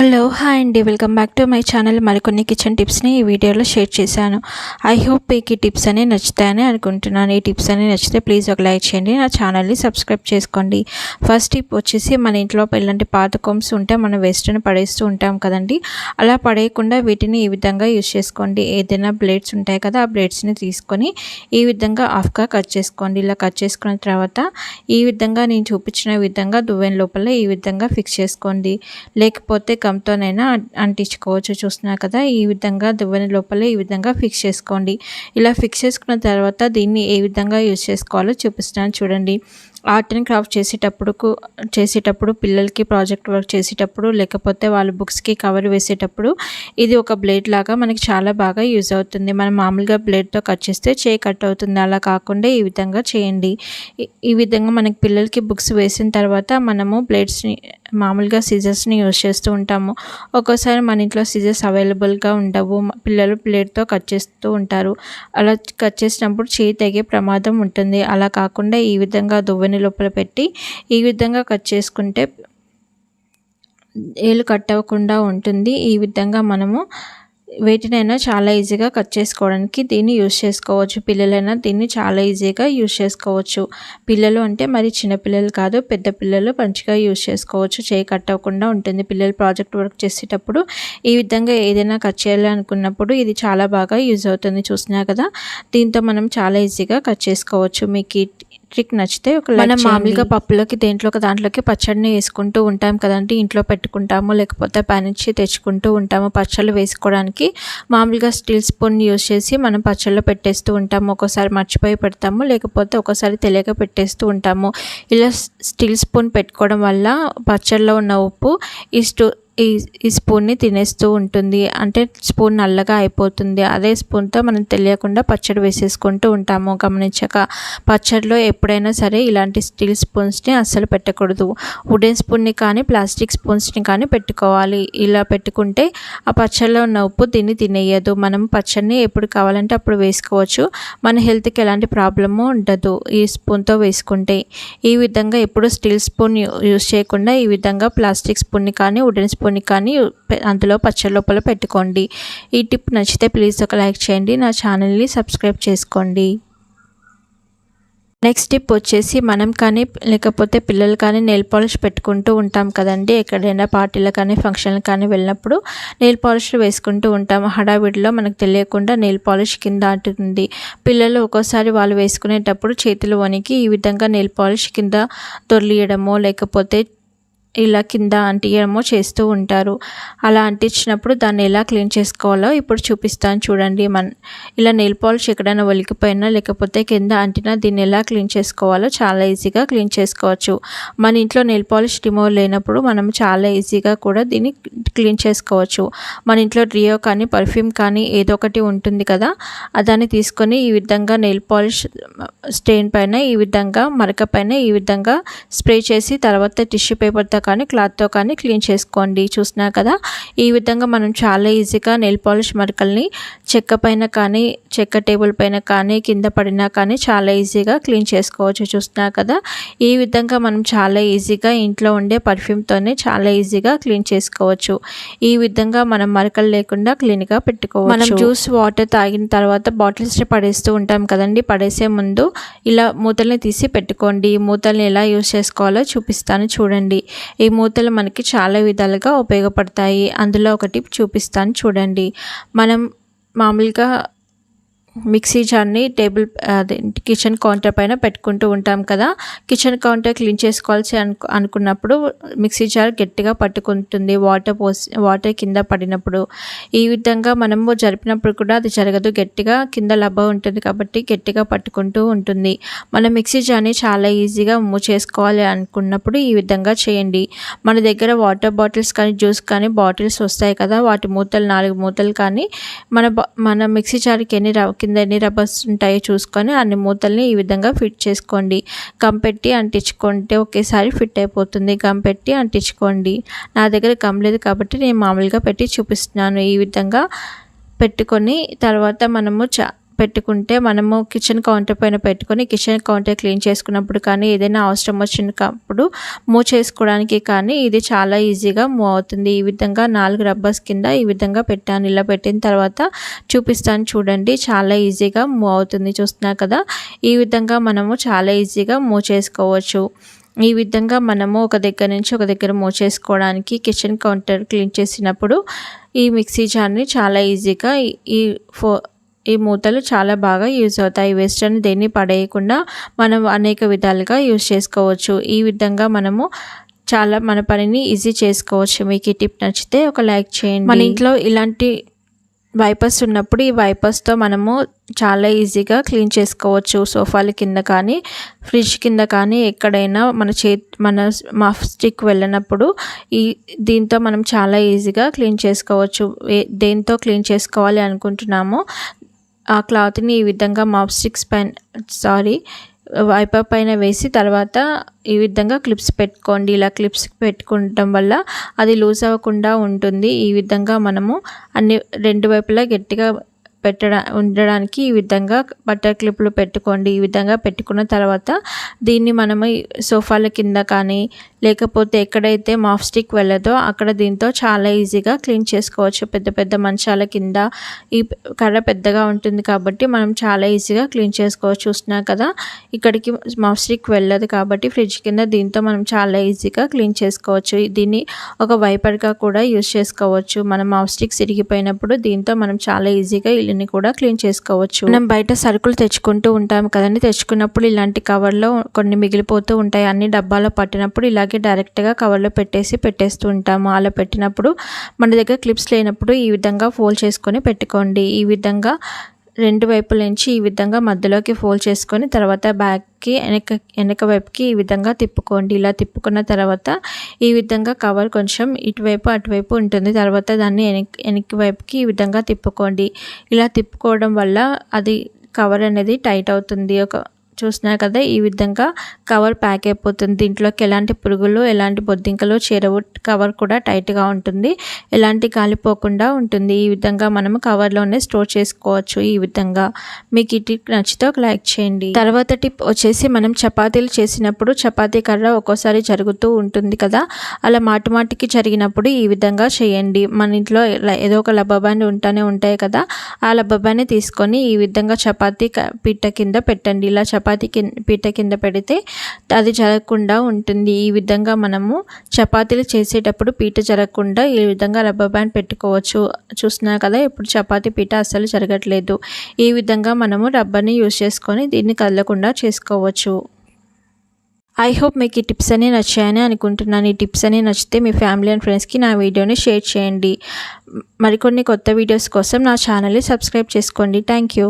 Hello hi అండి. Welcome back to my channel మరికొన్ని kitchen టిప్స్ని ఈ వీడియోలో షేర్ చేశాను. ఐ హోప్ మీకు ఈ టిప్స్ అనేవి నచ్చుతాయని అనుకుంటున్నాను. ఈ టిప్స్ అనేవి నచ్చితే ప్లీజ్ ఒక లైక్ చేయండి. నా ఛానల్ని సబ్స్క్రైబ్ చేసుకోండి. ఫస్ట్ టిప్ వచ్చేసి మన ఇంట్లో ఇలాంటి పాత కొమ్స్ ఉంటే మనం వేస్ట్ని పడేస్తూ ఉంటాం కదండి. అలా పడేయకుండా వీటిని ఈ విధంగా యూజ్ చేసుకోండి. ఏదైనా బ్లేడ్స్ ఉంటాయి కదా ఆ బ్లేడ్స్ని తీసుకొని ఈ విధంగా ఆఫ్గా కట్ చేసుకోండి. ఇలా కట్ చేసుకున్న తర్వాత ఈ విధంగా నేను చూపించిన విధంగా దువ్వెన లోపల ఈ విధంగా ఫిక్స్ చేసుకోండి. లేకపోతే గమ్తోనైనా అంటించుకోవచ్చు. చూస్తున్నారు కదా ఈ విధంగా దువ్వెన లోపల ఈ విధంగా ఫిక్స్ చేసుకోండి. ఇలా ఫిక్స్ చేసుకున్న తర్వాత దీన్ని ఏ విధంగా యూజ్ చేసుకోవాలో చూపిస్తున్నాను చూడండి. ఆర్ట్ అండ్ క్రాఫ్ట్ చేసేటప్పుడు చేసేటప్పుడు పిల్లలకి ప్రాజెక్ట్ వర్క్ చేసేటప్పుడు లేకపోతే వాళ్ళ బుక్స్కి కవర్ వేసేటప్పుడు ఇది ఒక బ్లేడ్ లాగా మనకి చాలా బాగా యూజ్ అవుతుంది. మనం మామూలుగా బ్లేడ్తో కట్ చేస్తే చేయి కట్ అవుతుంది. అలా కాకుండా ఈ విధంగా చేయండి. ఈ విధంగా మనకి పిల్లలకి బుక్స్ వేసిన తర్వాత మనము బ్లేడ్స్ని మామూలుగా సీజర్స్ని యూజ్ చేస్తూ ఉంటాము. ఒక్కోసారి మన ఇంట్లో సీజర్స్ అవైలబుల్గా ఉండవు. పిల్లలు ప్లేట్తో కట్ చేస్తూ ఉంటారు. అలా కట్ చేసినప్పుడు చేయి తెగే ప్రమాదం ఉంటుంది. అలా కాకుండా ఈ విధంగా దువ్వెన లోపల పెట్టి ఈ విధంగా కట్ చేసుకుంటే ఏలు కట్ అవ్వకుండా ఉంటుంది. ఈ విధంగా మనము వేటినైనా చాలా ఈజీగా కట్ చేసుకోవడానికి దీన్ని యూజ్ చేసుకోవచ్చు. పిల్లలైనా దీన్ని చాలా ఈజీగా యూజ్ చేసుకోవచ్చు. పిల్లలు అంటే మరి చిన్నపిల్లలు కాదు పెద్ద పిల్లలు మంచిగా యూజ్ చేసుకోవచ్చు. చేయి కట్ అవ్వకుండా ఉంటుంది. పిల్లలు ప్రాజెక్ట్ వర్క్ చేసేటప్పుడు ఈ విధంగా ఏదైనా కట్ చేయాలనుకున్నప్పుడు ఇది చాలా బాగా యూజ్ అవుతుంది. చూసినా కదా దీంతో మనం చాలా ఈజీగా కట్ చేసుకోవచ్చు. మీకు ట్రిక్ నచ్చితే ఒక మనం మామూలుగా పప్పులోకి దేంట్లో ఒక దాంట్లోకి పచ్చడిని వేసుకుంటూ ఉంటాం కదండి. ఇంట్లో పెట్టుకుంటాము లేకపోతే పనిచ్చి తెచ్చుకుంటూ ఉంటాము పచ్చళ్ళు వేసుకోవడానికి. మామూలుగా స్టీల్ స్పూన్ యూస్ చేసి మనం పచ్చళ్ళు పెట్టేస్తూ ఉంటాము. ఒక్కోసారి మర్చిపోయి పెడతాము లేకపోతే ఒకసారి తెలియక పెట్టేస్తూ ఉంటాము. ఇలా స్టీల్ స్పూన్ పెట్టుకోవడం వల్ల పచ్చళ్ళలో ఉన్న ఉప్పు ఈ స్టూ ఈ ఈ స్పూన్ని తినేస్తూ ఉంటుంది. అంటే స్పూన్ నల్లగా అయిపోతుంది. అదే స్పూన్తో మనం తెలియకుండా పచ్చడి వేసేసుకుంటూ ఉంటాము. గమనించక పచ్చడిలో ఎప్పుడైనా సరే ఇలాంటి స్టీల్ స్పూన్స్ని అస్సలు పెట్టకూడదు. వుడెన్ స్పూన్ని కానీ ప్లాస్టిక్ స్పూన్స్ని కానీ పెట్టుకోవాలి. ఇలా పెట్టుకుంటే ఆ పచ్చడిలో ఉన్న ఉప్పు దీన్ని తినేయదు. మనం పచ్చడిని ఎప్పుడు కావాలంటే అప్పుడు వేసుకోవచ్చు. మన హెల్త్కి ఎలాంటి ప్రాబ్లము ఉండదు ఈ స్పూన్తో వేసుకుంటే. ఈ విధంగా ఎప్పుడు స్టీల్ స్పూన్ యూస్ చేయకుండా ఈ విధంగా ప్లాస్టిక్ స్పూన్ని కానీ వుడెన్ స్పూన్ కానీ అందులో పచ్చడి లోపల పెట్టుకోండి. ఈ టిప్ నచ్చితే ప్లీజ్ ఒక లైక్ చేయండి. నా ఛానల్ని సబ్స్క్రైబ్ చేసుకోండి. నెక్స్ట్ టిప్ వచ్చేసి మనం కానీ లేకపోతే పిల్లలు కానీ నెయిల్ పాలిష్ పెట్టుకుంటూ ఉంటాం కదండి. ఎక్కడైనా పార్టీలు కానీ ఫంక్షన్లు కానీ వెళ్ళినప్పుడు నెయిల్ పాలిష్ వేసుకుంటూ ఉంటాం. హడావిడిలో మనకు తెలియకుండా నెయిల్ పాలిష్ కింద అంటుంది పిల్లలు ఒక్కోసారి వాళ్ళు వేసుకునేటప్పుడు చేతులు వణికి ఈ విధంగా నెయిల్ పాలిష్ కింద దొర్లియడమో లేకపోతే ఇలా కింద అంటియడమో చేస్తూ ఉంటారు. అలా అంటించినప్పుడు దాన్ని ఎలా క్లీన్ చేసుకోవాలో ఇప్పుడు చూపిస్తాను చూడండి. మన ఇలా నెయిల్ పాలిష్ ఎక్కడైనా ఒలికిపోయినా లేకపోతే కింద అంటినా దీన్ని ఎలా క్లీన్ చేసుకోవాలో చాలా ఈజీగా క్లీన్ చేసుకోవచ్చు. మన ఇంట్లో నెయిల్ పాలిష్ రిమూవ్ లేనప్పుడు మనం చాలా ఈజీగా కూడా దీన్ని క్లీన్ చేసుకోవచ్చు. మన ఇంట్లో డ్రియో కానీ పర్ఫ్యూమ్ కానీ ఏదో ఒకటి ఉంటుంది కదా దాన్ని తీసుకొని ఈ విధంగా నెయిల్ పాలిష్ స్టెయిన్ పైన ఈ విధంగా మరక పైన ఈ విధంగా స్ప్రే చేసి తర్వాత టిష్యూ పేపర్తో కానీ క్లాత్తో కానీ క్లీన్ చేసుకోండి. చూసినా కదా ఈ విధంగా మనం చాలా ఈజీగా నెయిల్ పాలిష్ మరకల్ని చెక్క పైన కానీ చెక్క టేబుల్ పైన కానీ కింద పడినా కానీ చాలా ఈజీగా క్లీన్ చేసుకోవచ్చు. చూసినా కదా ఈ విధంగా మనం చాలా ఈజీగా ఇంట్లో ఉండే పర్ఫ్యూమ్తోనే చాలా ఈజీగా క్లీన్ చేసుకోవచ్చు. ఈ విధంగా మనం మరకలు లేకుండా క్లీన్గా పెట్టుకోవచ్చు. మనం జ్యూస్ వాటర్ తాగిన తర్వాత బాటిల్స్ పడేస్తూ ఉంటాం కదండి. పడేసే ముందు ఇలా మూతల్ని తీసి పెట్టుకోండి. ఈ మూతల్ని ఎలా యూస్ చేసుకోవాలో చూపిస్తాను చూడండి. ఈ మూతలు మనకి చాలా విధాలుగా ఉపయోగపడతాయి. అందులో ఒకటి చూపిస్తాను చూడండి. మనం మామూలుగా మిక్సీ జార్ని టేబుల్ అదే కిచెన్ కౌంటర్ పైన పెట్టుకుంటూ ఉంటాం కదా. కిచెన్ కౌంటర్ క్లీన్ చేసుకోవాల్సి అనుకు అనుకున్నప్పుడు మిక్సీ జార్ గట్టిగా పట్టుకుంటుంది వాటర్ పోసి వాటర్ కింద పడినప్పుడు. ఈ విధంగా మనము జరిపినప్పుడు కూడా అది జరగదు. గట్టిగా కింద లబ్బ ఉంటుంది కాబట్టి గట్టిగా పట్టుకుంటూ ఉంటుంది. మనం మిక్సీ జార్ని చాలా ఈజీగా మూవ్ చేసుకోవాలి అనుకున్నప్పుడు ఈ విధంగా చేయండి. మన దగ్గర వాటర్ బాటిల్స్ కానీ జ్యూస్ కానీ బాటిల్స్ వస్తాయి కదా. వాటి మూతలు నాలుగు మూతలు కానీ మన మన మిక్సీ జార్కి ఎన్ని కింద ఎన్ని రబ్బర్స్ ఉంటాయో చూసుకొని అన్ని మూతల్ని ఈ విధంగా ఫిట్ చేసుకోండి. గమ్ పెట్టి అంటించుకుంటే ఒకేసారి ఫిట్ అయిపోతుంది. గమ్ పెట్టి అంటించుకోండి. నా దగ్గర గమ్ లేదు కాబట్టి నేను మామూలుగా పెట్టి చూపిస్తున్నాను. ఈ విధంగా పెట్టుకొని తర్వాత మనము చా పెట్టుకుంటే మనము కిచెన్ కౌంటర్ పైన పెట్టుకొని కిచెన్ కౌంటర్ క్లీన్ చేసుకున్నప్పుడు కానీ ఏదైనా అవసరం వచ్చినప్పుడు మూవ్ చేసుకోవడానికి కానీ ఇది చాలా ఈజీగా మూవ్ అవుతుంది. ఈ విధంగా నాలుగు రబ్బర్స్ కింద ఈ విధంగా పెట్టాను. ఇలా పెట్టిన తర్వాత చూపిస్తాను చూడండి. చాలా ఈజీగా మూవ్ అవుతుంది. చూస్తున్నారు కదా? ఈ విధంగా మనము చాలా ఈజీగా మూవ్ చేసుకోవచ్చు. ఈ విధంగా మనము ఒక దగ్గర నుంచి ఒక దగ్గర మూవ్ చేసుకోవడానికి కిచెన్ కౌంటర్ క్లీన్ చేసినప్పుడు ఈ మిక్సీ జార్ని చాలా ఈజీగా ఈ ఫో ఈ మూతలు చాలా బాగా యూజ్ అవుతాయి. వేస్ట్ అని దేన్ని పడేయకుండా మనం అనేక విధాలుగా యూజ్ చేసుకోవచ్చు. ఈ విధంగా మనము చాలా మన పనిని ఈజీ చేసుకోవచ్చు. మీకు ఈ టిప్ నచ్చితే ఒక లైక్ చేయండి. మన ఇంట్లో ఇలాంటి వైపర్స్ ఉన్నప్పుడు ఈ వైపర్స్తో మనము చాలా ఈజీగా క్లీన్ చేసుకోవచ్చు. సోఫాల కింద కానీ ఫ్రిడ్జ్ కింద కానీ ఎక్కడైనా మన చే మన మాఫ్ స్టిక్ వెళ్ళినప్పుడు ఈ దీంతో మనం చాలా ఈజీగా క్లీన్ చేసుకోవచ్చు. దేంతో క్లీన్ చేసుకోవాలి అనుకుంటున్నామో ఆ క్లాత్ని ఈ విధంగా మాప్ స్టిక్స్ పైన సారీ వైపర్ పైన వేసి తర్వాత ఈ విధంగా క్లిప్స్ పెట్టుకోండి. ఇలా క్లిప్స్ పెట్టుకోవటం వల్ల అది లూజ్ అవ్వకుండా ఉంటుంది. ఈ విధంగా మనము అన్ని రెండు వైపులా గట్టిగా పెట్టడా ఉండడానికి ఈ విధంగా బట్టర్ క్లిప్లు పెట్టుకోండి. ఈ విధంగా పెట్టుకున్న తర్వాత దీన్ని మనము సోఫాల కింద కానీ లేకపోతే ఎక్కడైతే మాఫ్ స్టిక్ వెళ్ళదో అక్కడ దీంతో చాలా ఈజీగా క్లీన్ చేసుకోవచ్చు. పెద్ద పెద్ద మంచాల కింద ఈ కర్ర పెద్దగా ఉంటుంది కాబట్టి మనం చాలా ఈజీగా క్లీన్ చేసుకోవచ్చు. చూస్తున్నా కదా ఇక్కడికి మాఫ్ స్టిక్ వెళ్ళదు కాబట్టి ఫ్రిడ్జ్ కింద దీంతో మనం చాలా ఈజీగా క్లీన్ చేసుకోవచ్చు. దీన్ని ఒక వైపర్గా కూడా యూజ్ చేసుకోవచ్చు. మనం మాఫ్ స్టిక్ సిరిగిపోయినప్పుడు దీంతో మనం చాలా ఈజీగా ఇల్లుని కూడా క్లీన్ చేసుకోవచ్చు. మనం బయట సరుకులు తెచ్చుకుంటూ ఉంటాం కదండి. తెచ్చుకున్నప్పుడు ఇలాంటి కవర్లో కొన్ని మిగిలిపోతూ ఉంటాయి. అన్ని డబ్బాలో పట్టినప్పుడు ఇలాగే మనకి డైరెక్ట్గా కవర్లో పెట్టేసి పెట్టేస్తూ ఉంటాము. అలా పెట్టినప్పుడు మన దగ్గర క్లిప్స్ లేనప్పుడు ఈ విధంగా ఫోల్డ్ చేసుకొని పెట్టుకోండి. ఈ విధంగా రెండు వైపుల నుంచి ఈ విధంగా మధ్యలోకి ఫోల్డ్ చేసుకొని తర్వాత బ్యాక్కి వెనక వెనక వైపుకి ఈ విధంగా తిప్పుకోండి. ఇలా తిప్పుకున్న తర్వాత ఈ విధంగా కవర్ కొంచెం ఇటువైపు అటువైపు ఉంటుంది. తర్వాత దాన్ని వెనక్ వెనక్కి వైపుకి ఈ విధంగా తిప్పుకోండి. ఇలా తిప్పుకోవడం వల్ల అది కవర్ అనేది టైట్ అవుతుంది. ఒక చూస్తున్నారు కదా ఈ విధంగా కవర్ ప్యాక్ అయిపోతుంది. దీంట్లోకి ఎలాంటి పురుగులు ఎలాంటి బొద్దింకలు చేరవు కవర్ కూడా టైట్గా ఉంటుంది. ఎలాంటి కాలిపోకుండా ఉంటుంది. ఈ విధంగా మనము కవర్లోనే స్టోర్ చేసుకోవచ్చు ఈ విధంగా. మీకు ఈ టిప్ నచ్చితే ఒక లైక్ చేయండి. తర్వాత టిప్ వచ్చేసి మనం చపాతీలు చేసినప్పుడు చపాతీ కర్ర ఒక్కోసారి జరుగుతూ ఉంటుంది కదా అలా మాటిమాటికి జరిగినప్పుడు ఈ విధంగా చేయండి. మన ఇంట్లో ఏదో ఒక లబ్బబాండ్ ఉంటూనే ఉంటాయి కదా ఆ లబ్బబాన్ని తీసుకొని ఈ విధంగా చపాతీ పిట్ట కింద పెట్టండి. ఇలా చపాతీ చపాతీ కింద పీట కింద పెడితే అది జరగకుండా ఉంటుంది. ఈ విధంగా మనము చపాతీలు చేసేటప్పుడు పీట జరగకుండా ఈ విధంగా రబ్బర్ బ్యాండ్ పెట్టుకోవచ్చు. చూస్తున్నారు కదా ఇప్పుడు చపాతీ పీట అస్సలు జరగట్లేదు. ఈ విధంగా మనము రబ్బర్ని యూజ్ చేసుకొని దీన్ని కదలకుండా చేసుకోవచ్చు. ఐ హోప్ మీకు ఈ టిప్స్ అన్నీ నచ్చాయని అనుకుంటున్నాను. ఈ టిప్స్ అన్నీ నచ్చితే మీ ఫ్యామిలీ అండ్ ఫ్రెండ్స్కి నా వీడియోని షేర్ చేయండి. మరికొన్ని కొత్త వీడియోస్ కోసం నా ఛానల్ని సబ్స్క్రైబ్ చేసుకోండి. Thank you.